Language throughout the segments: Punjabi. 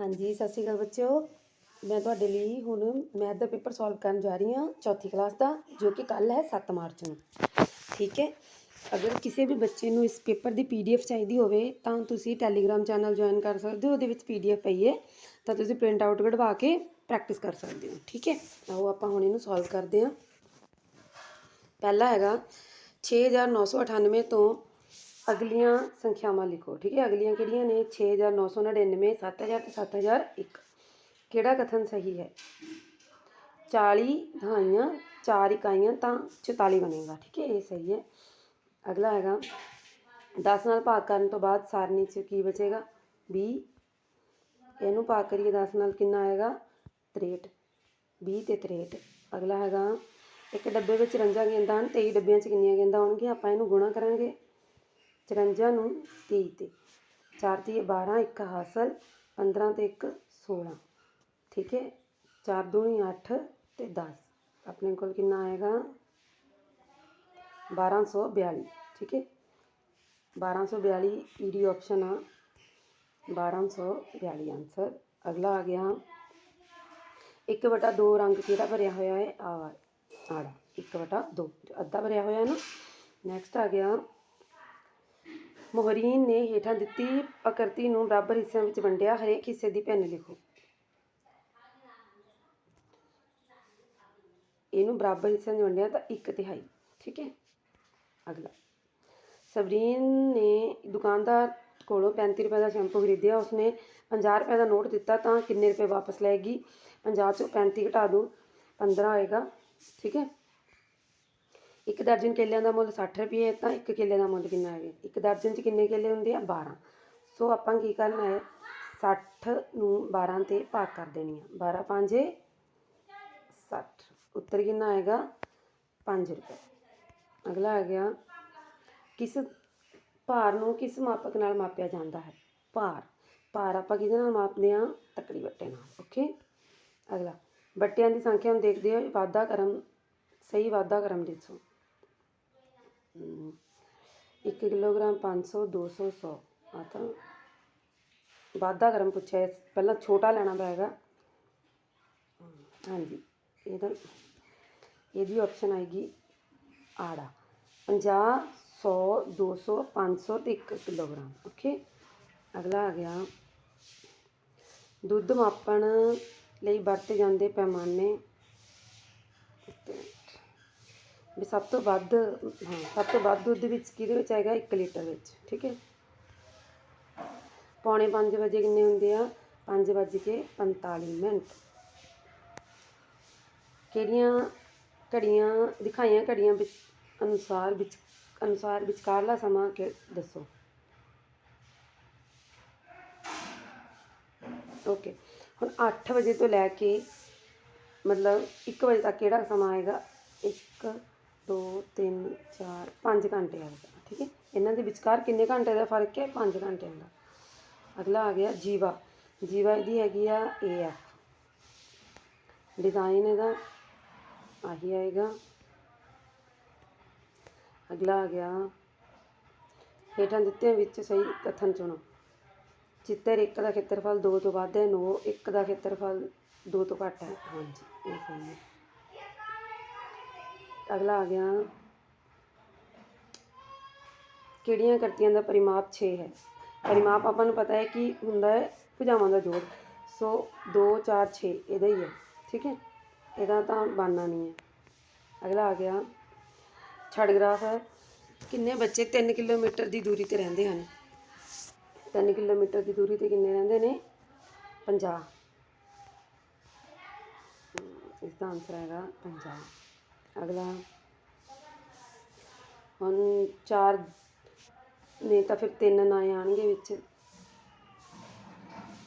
ਹਾਂਜੀ, ਸਤਿ ਸ਼੍ਰੀ ਅਕਾਲ ਬੱਚਿਓ। ਮੈਂ ਤੁਹਾਡੇ ਲਈ ਹੁਣ ਮੈਥ ਦਾ ਪੇਪਰ ਸੋਲਵ ਕਰਨ ਜਾ ਰਹੀ ਹਾਂ ਚੌਥੀ ਕਲਾਸ ਦਾ, ਜੋ ਕਿ ਕੱਲ ਹੈ 7 ਮਾਰਚ ਨੂੰ। ਠੀਕ ਹੈ? ਅਗਰ ਕਿਸੇ ਵੀ ਬੱਚੇ ਨੂੰ ਇਸ ਪੇਪਰ ਦੀ ਪੀਡੀਐਫ ਚਾਹੀਦੀ ਹੋਵੇ, ਤਾਂ ਤੁਸੀਂ ਟੈਲੀਗ੍ਰਾਮ ਚੈਨਲ ਜੁਆਇਨ ਕਰ ਸਕਦੇ ਹੋ, ਉਹਦੇ ਵਿੱਚ ਪੀਡੀਐਫ ਪਈ ਹੈ। ਤਾਂ ਤੁਸੀਂ ਪ੍ਰਿੰਟ ਆਊਟ ਕਢਵਾ ਕੇ ਪ੍ਰੈਕਟਿਸ ਕਰ ਸਕਦੇ ਹੋ। ਠੀਕ ਹੈ? ਆਓ ਆਪਾਂ ਹੁਣ ਇਹਨੂੰ ਸੋਲਵ ਕਰਦੇ ਹਾਂ। ਪਹਿਲਾ ਹੈਗਾ 6998 ਤੋਂ ਅਗਲੀਆਂ ਸੰਖਿਆਵਾਂ ਲਿਖੋ, ਠੀਕ ਹੈ? ਅਗਲੀਆਂ ਕਿਹੜੀਆਂ ਨੇ? 6999 7000 ਤੇ 7001 ਕਿਹੜਾ ਕਥਨ ਸਹੀ ਹੈ? 40 ਦਹਾਈਆਂ 4 ਇਕਾਈਆਂ ਤਾਂ 44 ਬਣੇਗਾ, ਠੀਕ ਹੈ? ਇਹ ਸਹੀ ਹੈ। ਅਗਲਾ ਹੈਗਾ 10 ਨਾਲ ਭਾਗ ਕਰਨ ਤੋਂ ਬਾਅਦ ਸਾਰਣੀ 'ਚ ਕੀ ਬਚੇਗਾ? 20 ਇਹਨੂੰ ਭਾਗ ਕਰੀਏ 10 ਨਾਲ ਕਿੰਨਾ ਆਏਗਾ? 63 20 ਤੇ 63 ਅਗਲਾ ਹੈਗਾ, ਇੱਕ ਡੱਬੇ ਵਿੱਚ 54 ਗੇਂਦਾਂ ਹਨ 23 ਡੱਬਿਆਂ 'ਚ ਕਿੰਨੀਆਂ ਗੇਂਦਾਂ ਹੋਣਗੀਆਂ? ਆਪਾਂ ਇਹਨੂੰ ਗੁਣਾ ਕਰਾਂਗੇ। 54 ਨੂੰ 23 ਤੇ। ਚਾਰ ਤੀਏ 12 ਇੱਕ ਹਾਸਲ 15 ਤੇ 1 16 ਠੀਕ ਹੈ? ਚਾਰ ਦੂਣੀ ਅੱਠ ਅਤੇ ਦਸ। ਆਪਣੇ ਕੋਲ ਕਿੰਨਾ ਆਏਗਾ? 1242 ਠੀਕ ਹੈ? 1242 ਈਡੀ ਆਪਸ਼ਨ ਆ। 1242 ਆਨਸਰ ਅਗਲਾ ਆ ਗਿਆ। 1 ਬਟਾ 2 ਰੰਗ ਕਿਹੜਾ ਭਰਿਆ ਹੋਇਆ ਹੈ? ਆਵਾ ਆੜਾ 1 ਬਟਾ 2 ਅੱਧਾ ਭਰਿਆ ਹੋਇਆ ਹੈ ਨਾ। ਨੈਕਸਟ ਆ ਗਿਆ। ਮੋਹਰੀਨ ਨੇ ਹੇਠਾਂ ਦਿੱਤੀ ਆਕ੍ਰਿਤੀ ਨੂੰ ਬਰਾਬਰ ਹਿੱਸਿਆਂ ਵਿੱਚ ਵੰਡਿਆ, ਹਰੇਕ ਹਿੱਸੇ ਦੀ ਭਿੰਨ ਲਿਖੋ। ਇਹਨੂੰ ਬਰਾਬਰ ਹਿੱਸਿਆਂ 'ਚ ਵੰਡਿਆ ਤਾਂ ਇੱਕ ਤਿਹਾਈ, ਠੀਕ ਹੈ? ਅਗਲਾ। ਸਬਰੀਨ ਨੇ ਦੁਕਾਨਦਾਰ ਕੋਲੋਂ 35 ਰੁਪਏ ਦਾ ਸ਼ੈਂਪੂ ਖਰੀਦਿਆ, ਉਸਨੇ 50 ਰੁਪਏ ਦਾ ਨੋਟ ਦਿੱਤਾ ਤਾਂ ਕਿੰਨੇ ਰੁਪਏ ਵਾਪਸ ਲਏਗੀ 50 ਚੋਂ 35 ਘਟਾ ਦੋ 15 ਆਏਗਾ ਠੀਕ ਹੈ? ਇੱਕ ਦਰਜਨ ਕੇਲਿਆਂ ਦਾ ਮੁੱਲ 60 ਰੁਪਏ ਤਾਂ ਇੱਕ ਕੇਲੇ ਦਾ ਮੁੱਲ ਕਿੰਨਾ ਹੈ? ਇੱਕ ਦਰਜਨ 'ਚ ਕਿੰਨੇ ਕੇਲੇ ਹੁੰਦੇ ਆ? 12 ਸੋ ਆਪਾਂ ਕੀ ਕਰਨਾ ਹੈ? 60 ਨੂੰ 12 ਤੇ ਭਾਗ ਕਰ ਦੇਣੀ ਆ। 12 ਪੰਜੇ 60 ਉੱਤਰ ਕਿੰਨਾ ਆਏਗਾ? 5 ਰੁਪਏ। ਅਗਲਾ ਆ ਗਿਆ। ਕਿਸ ਭਾਰ ਨੂੰ ਕਿਸ ਮਾਪਕ ਨਾਲ ਮਾਪਿਆ ਜਾਂਦਾ ਹੈ? ਭਾਰ। ਭਾਰ ਆਪਾਂ ਕਿਹਦੇ ਨਾਲ ਮਾਪਦੇ ਆ ਤਕੜੀ ਵੱਟੇ ਨਾਲ। ਓਕੇ? ਅਗਲਾ। ਵੱਟਿਆਂ ਦੀ ਸੰਖਿਆ ਨੂੰ ਦੇਖਦੇ ਹੋਏ ਵਾਧਾ ਕਰਮ, ਸਹੀ ਵਾਧਾ ਕਰਮ ਦੱਸੋ 1 ਕਿਲੋਗ੍ਰਾਮ 500 200 100 ਆ ਤਾਂ ਵਾਧਾ ਕਰਮ ਪੁੱਛਿਆ, ਪਹਿਲਾਂ ਛੋਟਾ ਲੈਣਾ ਪਏਗਾ ਹਾਂਜੀ ਇਹਦਾ ਇਹਦੀ ਆਪਸ਼ਨ ਆਏਗੀ ਆੜਾ। 50 100 200 500 ਤੇ 1 ਕਿਲੋਗ੍ਰਾਮ ਓਕੇ ਅਗਲਾ ਆ ਗਿਆ। ਦੁੱਧ ਮਾਪਣ ਲਈ ਵਰਤੇ ਜਾਂਦੇ ਪੈਮਾਨੇ ਵੀ ਸਭ ਤੋਂ ਵੱਧ ਹਾਂ ਸਭ ਤੋਂ ਵੱਧ ਦੁੱਧ ਵਿੱਚ ਕਿਹਦੇ ਵਿੱਚ ਆਏਗਾ 1 ਲੀਟਰ ਵਿੱਚ, ਠੀਕ ਹੈ? ਪੌਣੇ 5 ਵਜੇ ਕਿੰਨੇ ਹੁੰਦੇ ਆ? 5 ਵੱਜ ਕੇ 45 ਮਿੰਟ। ਕਿਹੜੀਆਂ ਘੜੀਆਂ, ਦਿਖਾਈਆਂ ਘੜੀਆਂ ਵਿੱਚ ਅਨੁਸਾਰ ਵਿੱਚ, ਅਨੁਸਾਰ ਵਿਚਕਾਰਲਾ ਸਮਾਂ ਕਿ, ਦੱਸੋ? ਓਕੇ। ਹੁਣ 8 ਵਜੇ ਤੋਂ ਲੈ ਕੇ ਮਤਲਬ 1 ਵਜੇ ਤੱਕ ਕਿਹੜਾ ਸਮਾਂ ਆਏਗਾ? ਇੱਕ 2 3 4 5 ਘੰਟੇ ਆਏਗਾ ਠੀਕ ਹੈ? ਇਹਨਾਂ ਦੇ ਵਿਚਕਾਰ ਕਿੰਨੇ ਘੰਟੇ ਦਾ ਫ਼ਰਕ ਹੈ? 5 ਘੰਟਿਆਂ ਦਾ। ਅਗਲਾ ਆ ਗਿਆ ਜੀਵਾ। ਜੀਵਾ ਇਹਦੀ ਹੈਗੀ ਆ ਏ ਐਫ ਡਿਜ਼ਾਈਨ ਇਹਦਾ ਆਹੀ ਆਏਗਾ। ਅਗਲਾ ਆ ਗਿਆ। ਹੇਠਾਂ ਦਿੱਤਿਆਂ ਵਿੱਚ ਸਹੀ ਕਥਨ ਚੁਣੋ। ਚਿੱਤਰ 1 ਦਾ ਖੇਤਰਫਲ 2 ਤੋਂ ਵੱਧ ਹੈ 9 1 ਦਾ ਖੇਤਰਫਲ 2 ਤੋਂ ਘੱਟ ਹੈ। ਹਾਂਜੀ, ਇਹ ਸਹੀ ਹੈ। ਅਗਲਾ ਆ ਗਿਆ। ਕਿਹੜੀਆਂ ਕਰਤੀਆਂ ਦਾ ਪਰਿਮਾਪ 6 ਹੈ। ਪਰਿਮਾਪ ਆਪਾਂ ਨੂੰ ਪਤਾ ਹੈ ਕਿ ਹੁੰਦਾ ਹੈ ਭੁਜਾਵਾਂ ਦਾ ਜੋੜ। ਸੋ 2 4 6 ਇਹਦਾ ਹੀ ਹੈ। ਠੀਕ ਹੈ? ਇਹਦਾ ਤਾਂ ਬਾਨਾ ਨਹੀਂ ਹੈ। ਅਗਲਾ ਆ ਗਿਆ। ਛੜ ਗ੍ਰਾਫ ਹੈ। ਕਿੰਨੇ ਬੱਚੇ 3 ਕਿਲੋਮੀਟਰ ਦੀ ਦੂਰੀ ਤੇ ਰਹਿੰਦੇ ਹਨ? 3 ਕਿਲੋਮੀਟਰ ਦੀ ਦੂਰੀ ਤੇ ਕਿੰਨੇ ਰਹਿੰਦੇ ਨੇ? 50 ਇਸ ਦਾ ਆਨਸਰ ਹੈਗਾ 50 ਅਗਲਾ। ਹੁਣ ਚਾਰ ਨਹੀਂ ਤਾਂ ਫਿਰ 3 ਨਾ ਆਣਗੇ ਵਿੱਚ।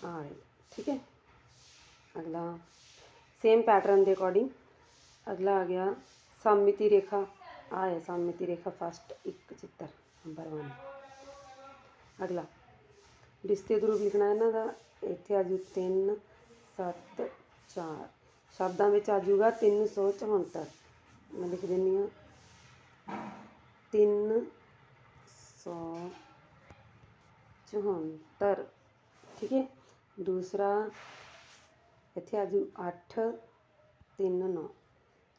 ਆ ਠੀਕ ਹੈ। ਅਗਲਾ ਸੇਮ ਪੈਟਰਨ ਦੇ ਅਕੋਰਡਿੰਗ ਅਗਲਾ ਆ ਗਿਆ, ਸਮਮਿਤੀ ਰੇਖਾ। ਆ ਹੈ ਸਮਮਿਤੀ ਰੇਖਾ ਫਸਟ ਇੱਕ ਚਿੱਤਰ ਨੰਬਰ 1 ਅਗਲਾ, ਰਿਸ਼ਤੇ ਦਾ ਰੂਪ ਲਿਖਣਾ ਇਹਨਾਂ ਦਾ। ਇੱਥੇ ਆ ਜੂ 3 7 4 ਸ਼ਬਦਾਂ ਵਿੱਚ ਆ ਆਜੂਗਾ 374 ਮੈਂ ਲਿਖ ਦਿੰਨੀ ਆ। 3 174 ਠੀਕ ਹੈ? ਦੂਸਰਾ, ਇੱਥੇ ਆ ਜੂ 8 3 9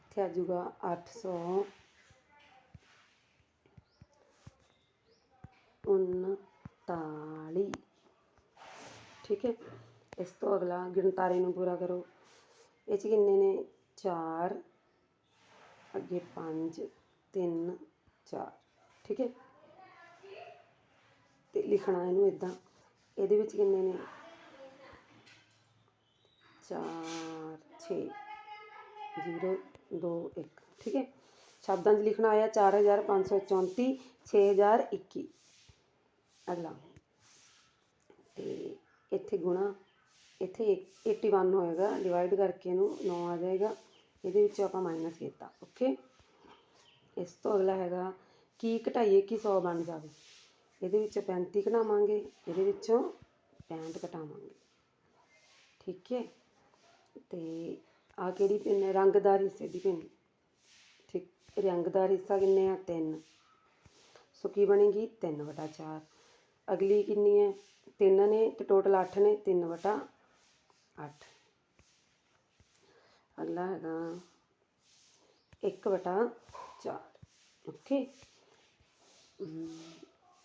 ਇੱਥੇ ਆ ਜੂਗਾ 800 ਉਨਤਾਲੀ ਠੀਕ ਹੈ? ਇਸ ਤੋਂ ਅਗਲਾ ਗਿਣਤਾਰੀ ਨੂੰ ਪੂਰਾ ਕਰੋ। ਇਹ 'ਚ ਕਿੰਨੇ ਨੇ? 4 ਅੱਗੇ 5 3 4 ਠੀਕ ਹੈ? ਤੇ ਲਿਖਣਾ ਇਹਨੂੰ ਇਦਾਂ ਇਹਦੇ ਵਿੱਚ ਕਿੰਨੇ ਨੇ? 4 6 0 2 1 ਠੀਕ ਹੈ? ਸ਼ਬਦਾਂ 'ਚ ਲਿਖਣਾ ਆਇਆ 4534 6021 ਅਗਲਾ। ਤੇ ਇੱਥੇ ਗੁਣਾ, ਇੱਥੇ 81 ਹੋਏਗਾ ਡਿਵਾਈਡ ਕਰਕੇ ਇਹਨੂੰ 9 ਆ ਜਾਏਗਾ। ਇਹਦੇ ਵਿੱਚੋਂ ਆਪਾਂ ਮਾਈਨਸ ਕੀਤਾ ਓਕੇ ਇਸ ਤੋਂ ਅਗਲਾ ਹੈਗਾ ਕੀ ਘਟਾਈਏ ਕਿ 100 ਬਣ ਜਾਵੇ? ਇਹਦੇ ਵਿੱਚੋਂ 35 ਘਟਾਵਾਂਗੇ, ਇਹਦੇ ਵਿੱਚੋਂ 65 ਘਟਾਵਾਂਗੇ, ਠੀਕ ਹੈ? ਤੇ ਆ ਕਿਹੜੀ ਪਿੰਨ ਹੈ? ਰੰਗਦਾਰ ਹਿੱਸੇ ਦੀ ਪਿੰਨ ਠੀਕ? ਰੰਗਦਾਰ ਹਿੱਸਾ ਕਿੰਨੇ ਆ? 3 ਸੋ ਕੀ ਬਣੇਗੀ? 3 ਵਟਾ 4 ਅਗਲੀ ਕਿੰਨੀ ਹੈ? 3 ਨੇ ਤੇ ਟੋਟਲ 8 ਨੇ 3 ਵਟਾ 8 ਅਗਲਾ ਹੈਗਾ। 1 ਵਟਾ 4 ਓਕੇ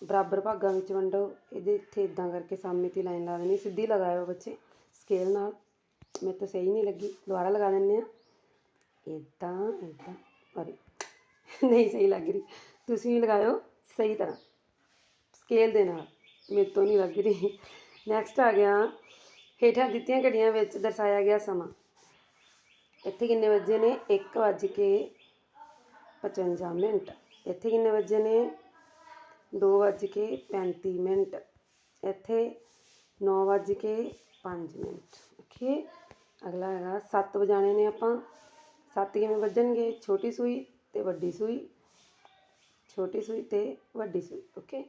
ਬਰਾਬਰ ਭਾਗਾਂ ਵਿੱਚ ਵੰਡੋ। ਇਹਦੇ ਇੱਥੇ ਇਦਾਂ ਕਰਕੇ ਸਾਹਮਣੇ ਤੇ ਲਾਈਨ ਲਾ ਦੇਣੀ, ਸਿੱਧੀ ਲਗਾਇਓ ਬੱਚੇ ਸਕੇਲ ਨਾਲ। ਮੇਰੇ ਤਾਂ ਸਹੀ ਨਹੀਂ ਲੱਗੀ, ਦੁਬਾਰਾ ਲਗਾ ਦਿੰਦੇ ਆ ਇਦਾਂ ਇਦਾਂ ਪਰ ਨਹੀਂ ਸਹੀ ਲੱਗ ਰਹੀ। ਤੁਸੀਂ ਵੀ ਲਗਾਇਓ ਸਹੀ ਤਰ੍ਹਾਂ। ਸਕੇਲ ਦੇ ਨਾਲ, ਮੇਰੇ ਤੋਂ ਨਹੀਂ ਲੱਗ ਰਹੀ। ਨੈਕਸਟ ਆ ਗਿਆ। ਹੇਠਾਂ ਦਿੱਤੀਆਂ ਘੜੀਆਂ ਵਿੱਚ ਦਰਸਾਇਆ ਗਿਆ ਸਮਾਂ। ਇੱਥੇ ਕਿੰਨੇ ਵਜੇ ਨੇ? 1 ਵੱਜ ਕੇ 55 ਮਿੰਟ। ਇੱਥੇ ਕਿੰਨੇ ਵਜੇ ਨੇ? 2 ਵੱਜ ਕੇ 35 ਮਿੰਟ। ਇੱਥੇ 9 ਵੱਜ ਕੇ 5 ਮਿੰਟ। ਓਕੇ? ਅਗਲਾ ਹੈਗਾ 7 ਵਜਾਣੇ ਨੇ ਆਪਾਂ। 7 ਕਿਵੇਂ ਵੱਜਣਗੇ? ਛੋਟੀ ਸੂਈ ਤੇ ਵੱਡੀ ਸੂਈ। ਛੋਟੀ ਸੂਈ ਤੇ ਵੱਡੀ ਸੂਈ। ਓਕੇ?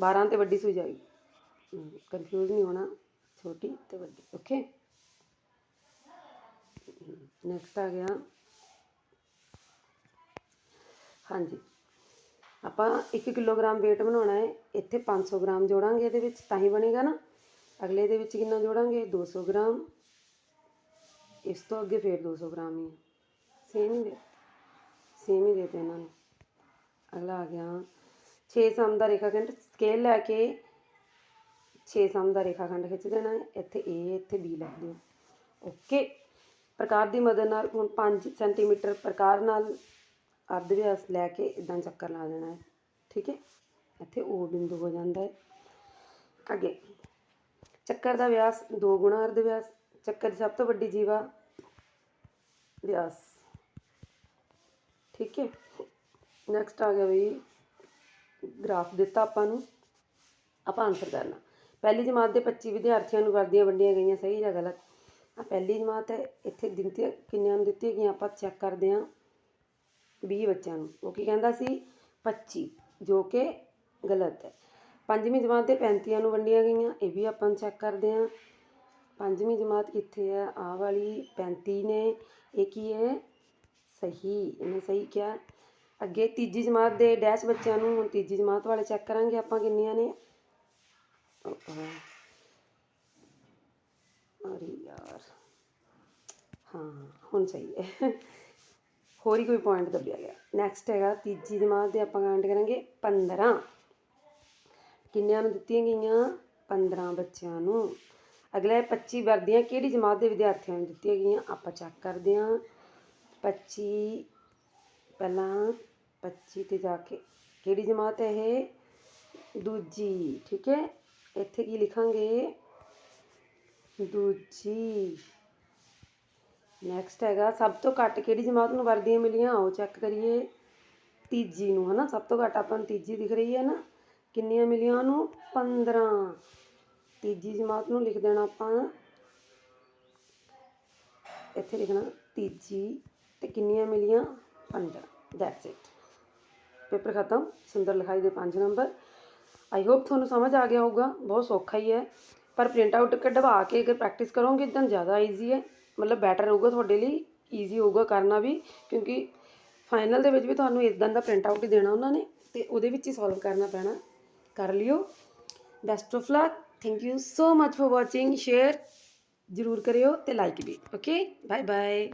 12 ਤੇ ਵੱਡੀ ਸੂਈ ਜਾਏਗੀ। ਕਨਫਿਊਜ਼ ਨਹੀਂ ਹੋਣਾ। ਛੋਟੀ ਤੇ ਵੱਡੀ। ਓਕੇ? ਨੈਕਸਟ ਆ ਗਿਆ। ਹਾਂਜੀ। ਆਪਾਂ 1 ਕਿਲੋਗ੍ਰਾਮ weight ਬਣਾਉਣਾ ਹੈ। ਇੱਥੇ 500 ਗ੍ਰਾਮ ਜੋੜਾਂਗੇ ਇਹਦੇ ਵਿੱਚ, ਤਾਂ ਹੀ ਬਣੇਗਾ ਨਾ। ਅਗਲੇ ਦੇ ਵਿੱਚ ਕਿੰਨਾ ਜੋੜਾਂਗੇ? 200 ਗ੍ਰਾਮ। ਇਸ ਤੋਂ ਅੱਗੇ ਫੇਰ 200 ਗ੍ਰਾਮ ਹੀ ਸੇਮ ਹੀ ਦੇ ਸੇਮ ਹੀ ਦੇ ਤੇ ਇਹਨਾਂ ਨੂੰ। ਅਗਲਾ ਆ ਗਿਆ। 6 ਸਮ ਦਾ ਰੇਖਾਖੰਡ ਸਕੇਲ ਲੈ ਕੇ 6 ਸਮ ਦਾ ਰੇਖਾਖੰਡ ਖਿੱਚ ਦੇਣਾ ਹੈ। ਇੱਥੇ A, ਇੱਥੇ B ਲਿਖ ਦਿਓ। ਓਕੇ ਪ੍ਰਕਾਰ ਦੀ ਮਦਦ ਨਾਲ ਹੁਣ 5 ਸੈਂਟੀਮੀਟਰ ਪ੍ਰਕਾਰ ਨਾਲ ਅਰਧ ਵਿਆਸ ਲੈ ਕੇ ਇਦਾਂ ਚੱਕਰ ਲਾ ਦੇਣਾ ਹੈ। ਠੀਕ ਹੈ? ਇੱਥੇ O ਬਿੰਦੂ ਹੋ ਜਾਂਦਾ ਹੈ। ਅੱਗੇ। ਚੱਕਰ ਦਾ ਵਿਆਸ 2 ਗੁਣਾ ਅਰਧ ਵਿਆਸ। ਚੱਕਰ ਦੀ ਸਭ ਤੋਂ ਵੱਡੀ ਜੀਵਾ ਵਿਆਸ। ਠੀਕ ਹੈ? ਨੈਕਸਟ ਆ ਗਿਆ ਵੀ ਗ੍ਰਾਫ ਦਿੱਤਾ ਆਪਾਂ ਨੂੰ। ਆਪਾਂ ਆਨਸਰ ਕਰਨਾ। ਪਹਿਲੀ ਜਮਾਤ ਦੇ 25 ਵਿਦਿਆਰਥੀਆਂ ਨੂੰ ਵਰਦੀਆਂ ਵੰਡੀਆਂ ਗਈਆਂ। ਸਹੀ ਜਾਂ ਗਲਤ? ਆ ਪਹਿਲੀ ਜਮਾਤ ਹੈ, ਇੱਥੇ ਦਿੱਤੀ ਕਿੰਨਿਆਂ ਨੂੰ ਦਿੱਤੀਆਂ ਗਈਆਂ ਆਪਾਂ ਚੈੱਕ ਕਰਦੇ ਹਾਂ 20 ਬੱਚਿਆਂ ਨੂੰ। ਉਹ ਕੀ ਕਹਿੰਦਾ ਸੀ? 25 ਜੋ ਕਿ ਗਲਤ ਹੈ। ਪੰਜਵੀਂ ਜਮਾਤ ਦੇ 35 ਨੂੰ ਵੰਡੀਆਂ ਗਈਆਂ, ਇਹ ਵੀ ਆਪਾਂ ਚੈੱਕ ਕਰਦੇ ਹਾਂ। ਪੰਜਵੀਂ ਜਮਾਤ ਕਿੱਥੇ ਹੈ? ਆਹ ਵਾਲੀ 35 ਨੇ, ਇਹ ਕੀ ਹੈ? ਸਹੀ, ਇਹਨੇ ਸਹੀ ਕਿਹਾ। ਅੱਗੇ ਤੀਜੀ ਜਮਾਤ ਦੇ ਡੈਸ਼ ਬੱਚਿਆਂ ਨੂੰ, ਹੁਣ ਤੀਜੀ ਜਮਾਤ ਵਾਲੇ ਚੈੱਕ ਕਰਾਂਗੇ ਆਪਾਂ ਕਿੰਨੀਆਂ ਨੇ। ਅਰੇ ਯਾਰ। ਹਾਂ, ਹੁਣ ਸਹੀ ਹੈ। ਹੋਰ ਹੀ ਕੋਈ ਪੁਆਇੰਟ ਦੱਬਿਆ ਗਿਆ। ਨੈਕਸਟ ਹੈਗਾ, ਤੀਜੀ ਜਮਾਤ ਦੇ ਆਪਾਂ ਕਾਊਂਟ ਕਰਾਂਗੇ 15 ਕਿੰਨਿਆਂ ਨੂੰ ਦਿੱਤੀਆਂ ਗਈਆਂ? 15 ਬੱਚਿਆਂ ਨੂੰ। ਅਗਲਾ ਹੈ 25 ਵਰਦੀਆਂ। ਕਿਹੜੀ ਜਮਾਤ ਦੇ ਵਿਦਿਆਰਥੀਆਂ ਨੂੰ ਦਿੱਤੀਆਂ ਗਈਆਂ? ਆਪਾਂ ਚੈੱਕ ਕਰਦੇ ਹਾਂ। 25 ਪਹਿਲਾਂ 25 ਤੇ ਜਾ ਕੇ ਕਿਹੜੀ ਜਮਾਤ ਹੈ ਇਹ? ਦੂਜੀ, ਠੀਕ ਹੈ। ਇੱਥੇ ਕੀ ਲਿਖਾਂਗੇ? ਦੂਜੀ। ਨੈਕਸਟ ਹੈਗਾ, ਸਭ ਤੋਂ ਘੱਟ ਕਿਹੜੀ ਜਮਾਤ ਨੂੰ ਵਰਦੀਆਂ ਮਿਲੀਆਂ? ਉਹ ਚੈੱਕ ਕਰੀਏ। ਤੀਜੀ ਨੂੰ, ਹਨਾ? ਸਭ ਤੋਂ ਘੱਟ ਆਪਾਂ ਨੂੰ ਤੀਜੀ ਦਿਖ ਰਹੀ ਹੈ ਨਾ? ਕਿੰਨੀਆਂ ਮਿਲੀਆਂ ਉਹਨੂੰ? 15 ਤੀਜੀ ਜਮਾਤ ਨੂੰ ਲਿਖ ਦੇਣਾ ਆਪਾਂ। ਇੱਥੇ ਲਿਖਣਾ, ਤੀਜੀ ਤੇ ਕਿੰਨੀਆਂ ਮਿਲੀਆਂ? 15 ਦੈਟਸ ਇਟ ਪੇਪਰ ਖਤਮ। ਸੁੰਦਰ ਲਿਖਾਈ ਦੇ 5 ਨੰਬਰ। ਆਈ ਹੋਪ ਤੁਹਾਨੂੰ ਸਮਝ ਆ ਗਿਆ ਹੋਊਗਾ। ਬਹੁਤ ਸੌਖਾ ਹੀ ਹੈ। ਪਰ ਪ੍ਰਿੰਟ ਆਊਟ ਕਢਵਾ ਕੇ ਅਗਰ ਪ੍ਰੈਕਟਿਸ ਕਰੋਗੇ, ਤਾਂ ਜ਼ਿਆਦਾ ਈਜ਼ੀ ਹੈ। ਮਤਲਬ ਬੈਟਰ ਹੋਊਗਾ ਤੁਹਾਡੇ ਲਈ ਈਜ਼ੀ ਹੋਊਗਾ ਕਰਨਾ ਵੀ, ਕਿਉਂਕਿ ਫਾਈਨਲ ਦੇ ਵਿੱਚ ਵੀ ਤੁਹਾਨੂੰ ਇਦਾਂ ਦਾ ਪ੍ਰਿੰਟ ਆਊਟ ਹੀ ਦੇਣਾ ਉਹਨਾਂ ਨੇ ਤੇ ਉਹਦੇ ਵਿੱਚ ਹੀ ਸੋਲਵ ਕਰਨਾ ਪੈਣਾ। ਕਰ ਲਿਓ। Best of luck thank you so much for watching share ਜ਼ਰੂਰ ਕਰਿਓ ਤੇ ਲਾਈਕ ਵੀ। Okay bye bye